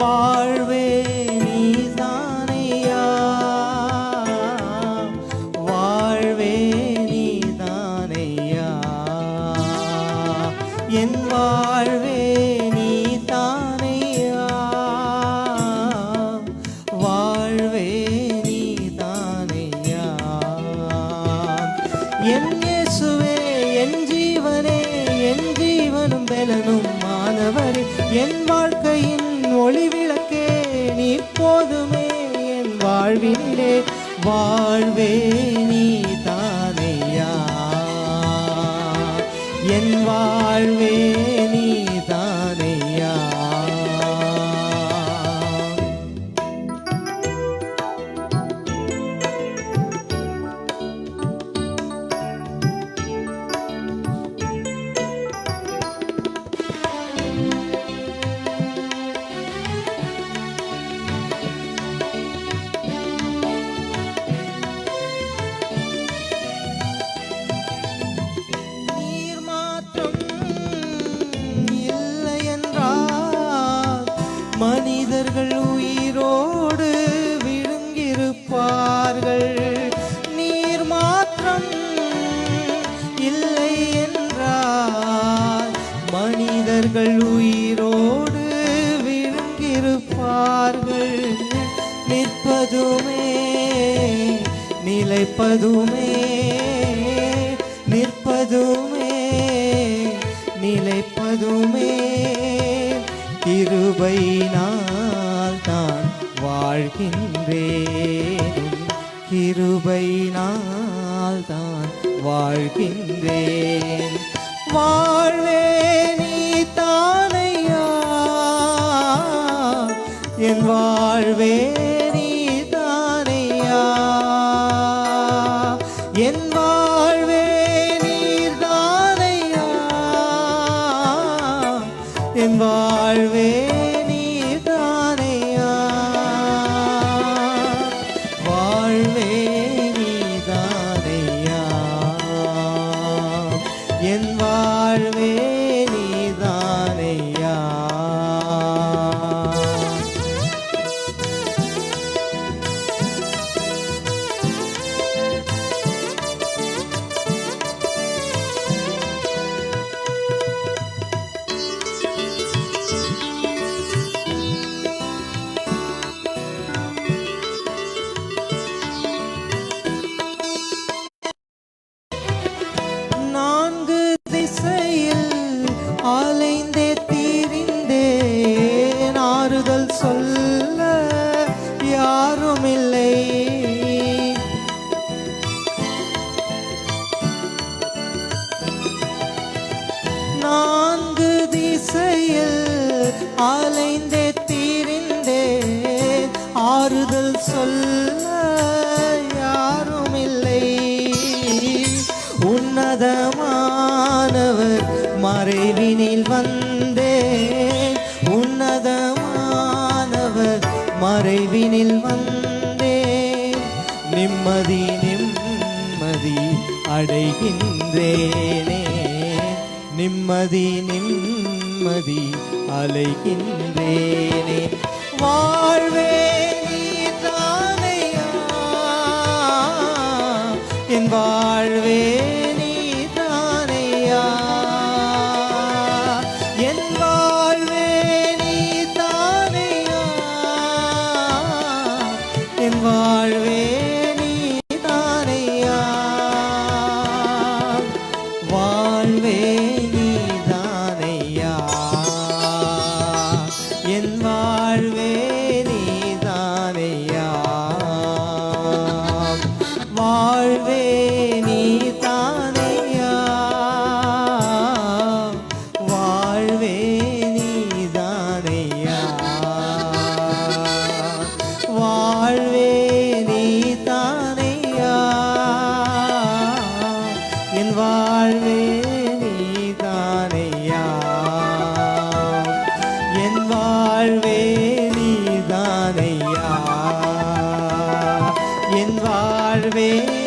வாழ்வே நீதானையா? வாழ்வே நீதானையா? என் வாழ்வே நீதானையா? வாழ்வே நீதானையா? என் இயேசுவே என் ஜீவனே என் ஜீவனும் பலனும் மாணவரே என் வாழ்க்கையின் ஒளி விளக்கே நீ போதுமே என் வாழ்வினிலே. வாழ்வே நீ தானையா? என் வாழ்வே விழுங்கிருப்பார்கள் நிற்பதுமே நிலைப்பதுமே நிற்பதுமே நிலைப்பதுமே. கிருபையினால் தான் வாழ்கின்றேன். கிருபையினால் தான் வாழ்கின்றேன். வாழ்வே என் வாழ்வே நீ என் வாழ்வே நீர்தானையா? என் வாழ்வே வாழ்வே நீதானையா என் வாழ்வே நான்கு திசையில் அலைந்தே தீரிந்தே ஆறுதல் சொல்ல யாருமில்லை. உன்னதமானவர் மறைவினில் வந்தே. உன்னதமானவர் மறைவினில் வந்தே. நிம்மதி நிம்மதி அடைகின்றேனே. நிம்மதி நிம்மதி அலைகின்றேனே. வாழ்வே என் வாழ்வே நீதானையா? என் வாழ்வே நீதானையா? என் வாழ்வே என் வாழ்வே நீதானையா? வாழ்வே நீதானையா? வாழ்வே நீதானையா? வாழ்வே நீதானையா? என் வாழ்வே V